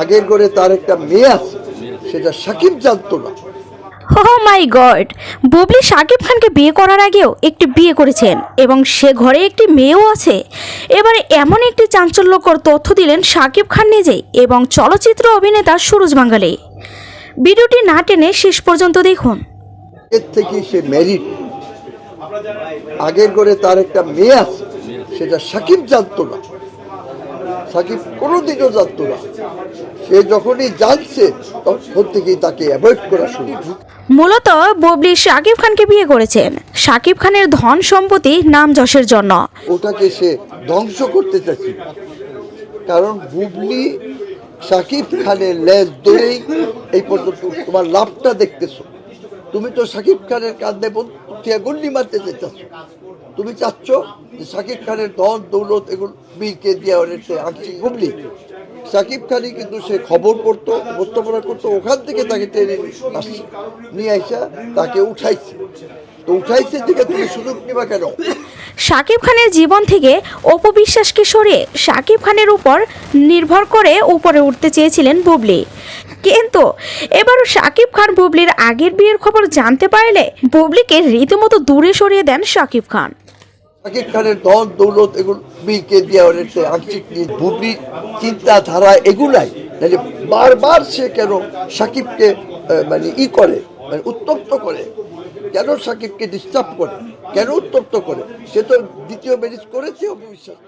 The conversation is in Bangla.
আগের করে তার একটা মেয়ে আছে সেটা সাকিব জানতো না। Oh my god Bubly Shakib খানকে বিয়ে করার আগেও একটি বিয়ে করেছেন এবং সে ঘরে একটি মেয়েও আছে। এবারে এমন একটি চাঞ্চল্যকর তথ্য দিলেন শাকিব খান নিজেই এবং চলচ্চিত্র অভিনেতা সুরজ বাঙ্গালি। ভিডিওটি না টেনে শেষ পর্যন্ত দেখুন। এর থেকে সে ম্যারিড আগের তার একটা মেয়ে আছে সেটা সাকিব জানতো না। সাকিব কোনোদিনও জানতো না। সে যখনই জানছে তখন থেকেই তাকে অ্যাভয়েড করা শুরু মূলত বুবলি শাকিব খানকে বিয়ে করেছেন। শাকিব খানের ধন সম্পত্তি নাম যশের জন্য। ওটাকে সে ধ্বংস করতে চাচ্ছিল কারণ বুবলি সাকিব খানের লেজ ধরেই এই পর্যন্ত তোমার লাভটা দেখতেছো। তুমি তো সাকিব খানের কাঁধে গন্ডি মারতে চাচ্ছ তুমি চাচ্ছ যে সাকিব খানের ধন দৌলত এগুলো বিকে দেওয়া অনেকটা আংশিক বুবলি সাকিব খানই কিন্তু সে খবর পড়তো উপস্থাপনা করতো, ওখান থেকে তাকে টেনে আসছে, নিয়ে আসা তাকে উঠাইছে। তো উঠাইছে থেকে তুমি সুযোগ নিবা কেন? শাকিব খানের জীবন থেকে অপবিশ্বাসকে সরিয়ে শাকিব খানের উপর নির্ভর করে উপরে উঠতে চেয়েছিলেন বুবলি। কিন্তু এবারও শাকিব খান বুবলির আগের বিয়ের খবর জানতে পারলে বুবলিকে রীতিমতো দূরে সরিয়ে দেন শাকিব খান। শাকিব ধন দৌলত এগুলো বিকে দেওয়া হয়েছে আংশিক ভূমি চিন্তাধারা এগুলাই। মানে বারবার সে কেন সাকিবকে মানে ই করে মানে উত্তপ্ত করে? কেন সাকিবকে ডিস্টার্ব করে? কেন উত্তপ্ত করে? সে তো দ্বিতীয় ম্যারেজ করেছে অবিশ্বাস